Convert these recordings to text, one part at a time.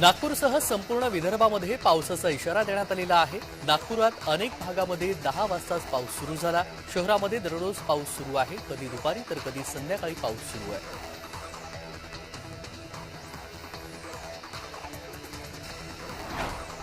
नागपूरसह संपूर्ण विदर्भामध्ये पावसाचा इशारा देण्यात आलेला आहे. नागपुरात अनेक भागामध्ये दहा वाजताच पाऊस सुरू झाला. शहरामध्ये दररोज पाऊस सुरू आहे. कधी दुपारी तर कधी संध्याकाळी पाऊस सुरू आहे.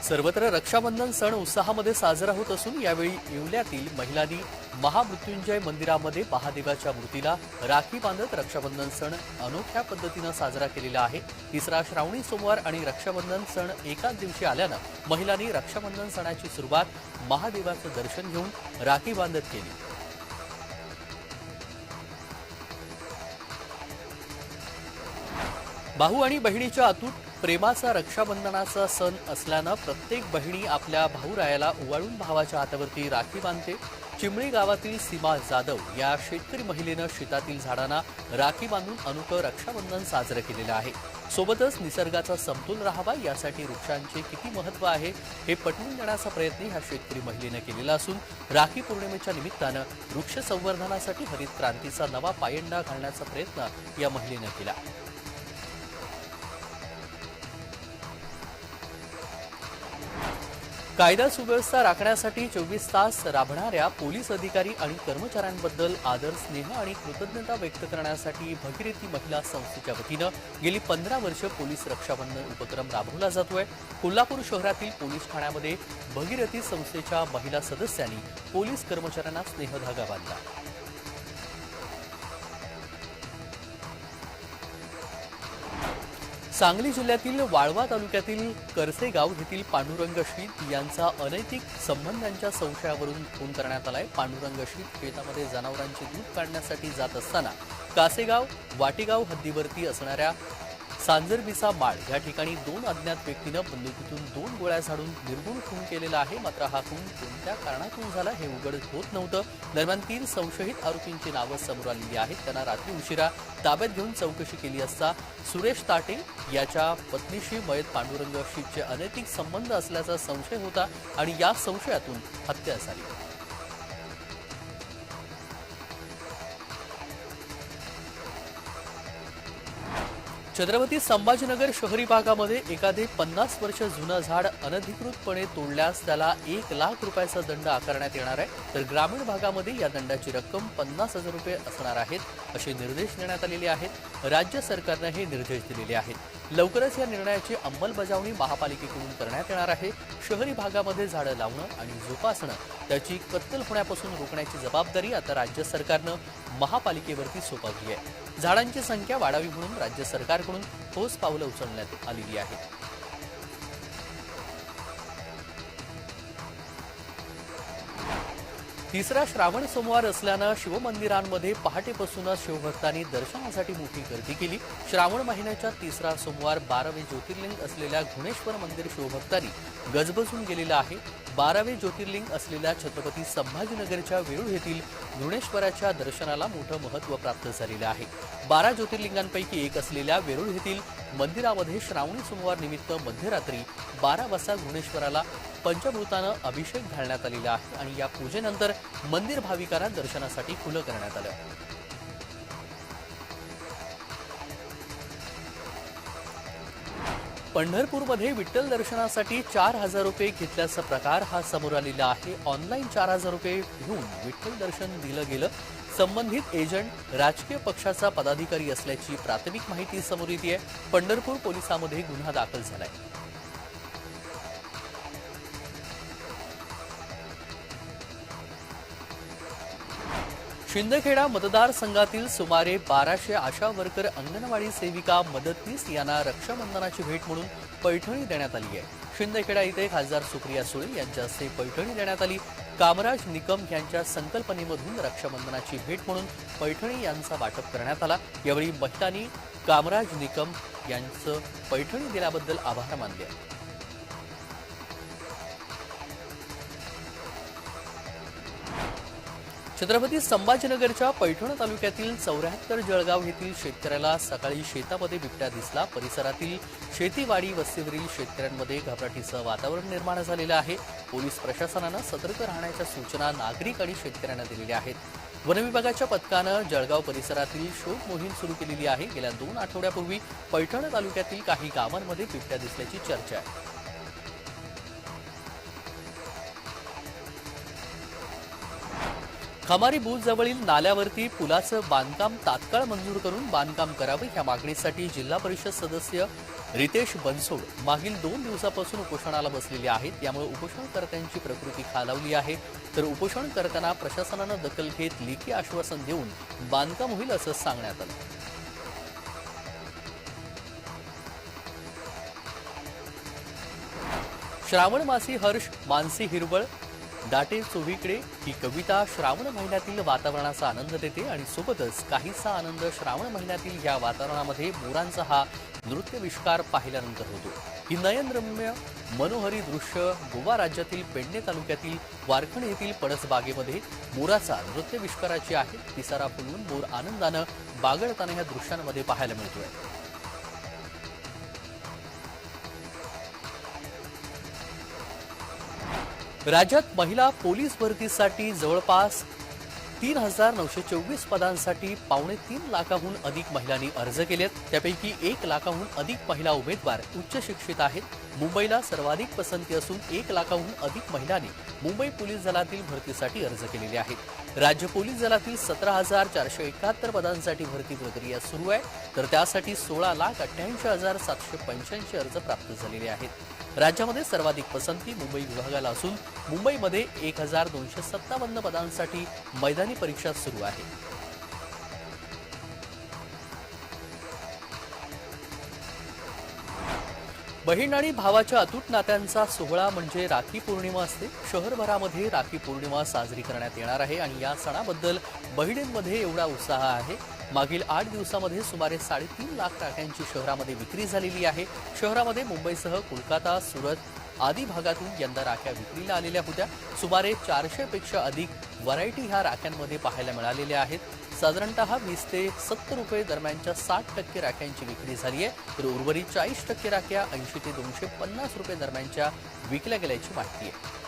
सर्वत्र रक्षाबंधन सण उत्साहामध्ये साजरा होत असून यावेळी येवल्यातील महिलांनी महामृत्युंजय मंदिरामध्ये महादेवाच्या मूर्तीला राखी बांधत रक्षाबंधन सण अनोख्या पद्धतीनं साजरा केलेला आहे. तिसरा श्रावणी सोमवार आणि रक्षाबंधन सण एकाच दिवशी आल्यानं महिलांनी रक्षाबंधन सणाची सुरुवात महादेवाचं दर्शन घेऊन राखी बांधत केली. भाऊ आणि बहिणीच्या अतूट प्रेमाचा रक्षाबंधनाचा सण असल्यानं प्रत्येक बहिणी आपल्या भाऊरायाला ओवाळून भावाच्या हातावरती राखी बांधते. चिमळी गावातील सीमा जाधव या शेतकरी महिलेनं शेतातील झाडांना राखी बांधून अनोखं रक्षाबंधन साजरं केलेलं आहे. सोबतच निसर्गाचा समतोल राहावा यासाठी वृक्षांचे किती महत्त्व आहे हे पटवून देण्याचा प्रयत्न ह्या शेतकरी महिलेनं केलेला असून राखी पौर्णिमेच्या निमित्तानं वृक्ष संवर्धनासाठी हरित क्रांतीचा नवा पायंडा घालण्याचा प्रयत्न या महिलेनं केला. कायदा सुव्यवस्था राखण्यासाठी चोवीस तास राबणाऱ्या पोलीस अधिकारी आणि कर्मचाऱ्यांबद्दल आदर स्नेह आणि कृतज्ञता व्यक्त करण्यासाठी भगीरथी महिला संस्थेच्या वतीनं गेली पंधरा वर्ष पोलीस रक्षाबंधन उपक्रम राबवला जातोय. कोल्हापूर शहरातील पोलीस ठाण्यामध्ये भगीरथी संस्थेच्या महिला सदस्यांनी पोलीस कर्मचाऱ्यांना स्नेहधागा बांधला. सांगली जिल्ह्यातील वाळवा तालुक्यातील करसेगाव येथील पांडुरंग शीत यांचा अनैतिक संबंधांच्या संशयावरून खून करण्यात आलाय. पांडुरंग शीत शेतामध्ये जनावरांचे दूध काढण्यासाठी जात असताना कासेगाव वाटेगाव हद्दीवरती असणाऱ्या सांजरबिसा माळ या ठिकाणी दोन अज्ञात व्यक्तीनं बंदुकीतून दोन गोळ्या झाडून निर्गुण खून केलेला आहे. मात्र हा खून कोणत्या कारणातून झाला हे उघड होत नव्हतं. दरम्यान तीन संशयित आरोपींची नावं समोर आलेली आहेत. त्यांना रात्री उशिरा ताब्यात घेऊन चौकशी केली असता सुरेश ताटे याच्या पत्नीशी मयत पांडुरंग शीतचे अनैतिक संबंध असल्याचा संशय होता आणि या संशयातून हत्या झाली. छत्रपती संभाजीनगर शहरी भागामध्ये एखादे पन्नास वर्ष जुनं झाड अनधिकृतपणे तोडल्यास त्याला एक लाख रुपयाचा दंड आकारण्यात येणार आहे. तर ग्रामीण भागामध्ये या दंडाची रक्कम पन्नास हजार रुपये असणार आहेत असे निर्देश देण्यात आलेले आहेत. राज्य सरकारनं हे निर्देश दिलेले आहेत. लवकरच या निर्णयाची अंमलबजावणी महापालिकेकडून करण्यात येणार आहे. शहरी भागामध्ये झाडं लावणं आणि जोपासणं त्याची कत्तल होण्यापासून रोखण्याची जबाबदारी आता राज्य सरकारनं महापालिकेवरती सोपवली आहे. झाडांची संख्या वाढावी म्हणून राज्य सरकारकडून ठोस पावलं उचलण्यात आलेली आहेत. तिसरा श्रावण सोमवार असल्यानं शिवमंदिरांमध्ये पहाटेपासूनच शिवभक्तांनी दर्शनासाठी मोठी गर्दी केली. श्रावण महिन्याच्या तिसरा सोमवार बारावे ज्योतिर्लिंग असलेल्या घुणेश्वर मंदिर शिवभक्तांनी गजबजून गेलेलं आहे. बारावे ज्योतिर्लिंग असलेल्या छत्रपती संभाजीनगरच्या वेरूळ येथील घृणेश्वराच्या दर्शनाला मोठं महत्त्व प्राप्त झालेलं आहे. बारा ज्योतिर्लिंगांपैकी एक असलेल्या वेरूळ येथील मंदिरामध्ये श्रावणी सोमवार निमित्त मध्यरात्री बारा वाजता घृणेश्वराला पंचमृतानं अभिषेक घालण्यात आलेला आहे आणि या पूजेनंतर मंदिर भाविकांना दर्शनासाठी खुलं करण्यात आलं. पंढरपूरमध्ये विठ्ठल दर्शनासाठी चार हजार रुपये घेतल्याचा प्रकार हा समोर आलेला आहे. ऑनलाईन चार हजार रुपये घेऊन विठ्ठल दर्शन दिलं गेलं. संबंधित एजंट राजकीय पक्षाचा पदाधिकारी असल्याची प्राथमिक माहिती समोर येते पंढरपूर पोलिसांमध्ये गुन्हा दाखल झालाय. शिंदखेडा मतदारसंघातील सुमारे बाराशे आशा वर्कर अंगणवाडी सेविका मदतनीस यांना रक्षाबंधनाची भेट म्हणून पैठणी देण्यात आली आहे. शिंदखेडा इथे खासदार सुप्रिया सुळे यांच्या हस्ते पैठणी देण्यात आली. कामराज निकम यांच्या संकल्पनेमधून रक्षाबंधनाची भेट म्हणून पैठणी यांचा वाटप करण्यात आला. यावेळी महिलांनी कामराज निकम यांचं पैठणी दिल्याबद्दल आभार मानले छत्रपती संभाजीनगरच्या पैठण तालुक्यातील चौऱ्याहत्तर जळगाव येथील शेतकऱ्याला सकाळी शेतामध्ये बिबट्या दिसला. परिसरातील शेतीवाडी वस्तीवरील शेतकऱ्यांमध्ये घबराटीचं वातावरण निर्माण झालेलं आहे. पोलीस प्रशासनानं सतर्क राहण्याच्या सूचना नागरिक आणि शेतकऱ्यांना दिलेल्या आहेत. वनविभागाच्या पथकानं जळगाव परिसरातील शोध मोहीम सुरू केलेली आहे. गेल्या दोन आठवड्यापूर्वी पैठण तालुक्यातील काही गावांमध्ये बिबट्या दिसल्याची चर्चा आहे. खमारी बुल जवळील नाल्यावरती पुलाचं बांधकाम तात्काळ मंजूर करून बांधकाम करावं या मागणीसाठी जिल्हा परिषद सदस्य रितेश बनसोड मागील दोन दिवसापासून उपोषणाला बसलेले आहेत. यामुळे उपोषणकर्त्यांची प्रकृती खालावली आहे. तर उपोषणकर्त्यांना प्रशासनानं दखल घेत लेखी आश्वासन देऊन बांधकाम होईल असं सांगण्यात आलं. श्रावण मासी हर्ष मानसी हिरवळ दाटे चोवीकडे ही कविता श्रावण महिन्यातील वातावरणाचा आनंद देते आणि सोबतच काहीसा आनंद श्रावण महिन्यातील या वातावरणामध्ये मोरांचा हा नृत्यविष्कार पाहिल्यानंतर होतो. ही नयनरम्य मनोहरी दृश्य गोवा राज्यातील पेडणे तालुक्यातील वारखण येथील पडसबागेमध्ये मोराचा नृत्यविष्काराची आहे. तिसारा फुलवून मोर आनंदानं बागडताना या दृश्यांमध्ये पाहायला मिळतोय. राज्यात महिला पोलीस भरतीसाठी जवळपास तीन हजार नऊशे चोवीस पदांसाठी पावणे तीन लाखाहून अधिक महिलांनी अर्ज केलेत. त्यापैकी एक लाखाहून अधिक महिला उमेदवार उच्च शिक्षित आहेत. मुंबईला सर्वाधिक पसंती असून एक लाखाहून अधिक महिलांनी मुंबई पोलीस दलातील भरतीसाठी अर्ज केलेले आहेत. राज्य पोलीस दलातील सतरा हजार चारशे एकाहत्तर पदांसाठी भरती प्रक्रिया सुरू आहे. तर त्यासाठी सोळा लाख अठ्ठ्याऐंशी हजार सातशे पंच्याऐंशी अर्ज प्राप्त झालेले आहेत. राज्यामध्ये सर्वाधिक पसंती मुंबई विभागाला असून मुंबईमध्ये एक हजार दोनशे सत्तावन्न पदांसाठी मैदानी परीक्षा सुरू आहे. बहीण आणि भावाच्या अतूट नात्यांचा सोहळा म्हणजे राखी पौर्णिमा असते. शहरभरामध्ये राखी पौर्णिमा साजरी करण्यात येणार आहे आणि या सणाबद्दल बहिणींमध्ये एवढा उत्साह आहे. मागील आठ दिवसामध्ये सुमारे साडेतीन लाख राख्यांची शहरामध्ये विक्री झालेली आहे. शहरामध्ये मुंबईसह कोलकाता सुरत आदी भागातून यंदा राख्या विक्रीला आलेल्या होत्या. सुमारे चारशेपेक्षा अधिक व्हरायटी ह्या राख्यांमध्ये पाहायला मिळालेल्या आहेत. साधारणतः वीस ते सत्तर रुपये दरम्यानच्या साठ टक्के राख्यांची विक्री झाली आहे. तर उर्वरित चाळीस टक्के राख्या ऐंशी ते दोनशे पन्नास रुपये दरम्यानच्या विकल्या गेल्याची माहिती आहे.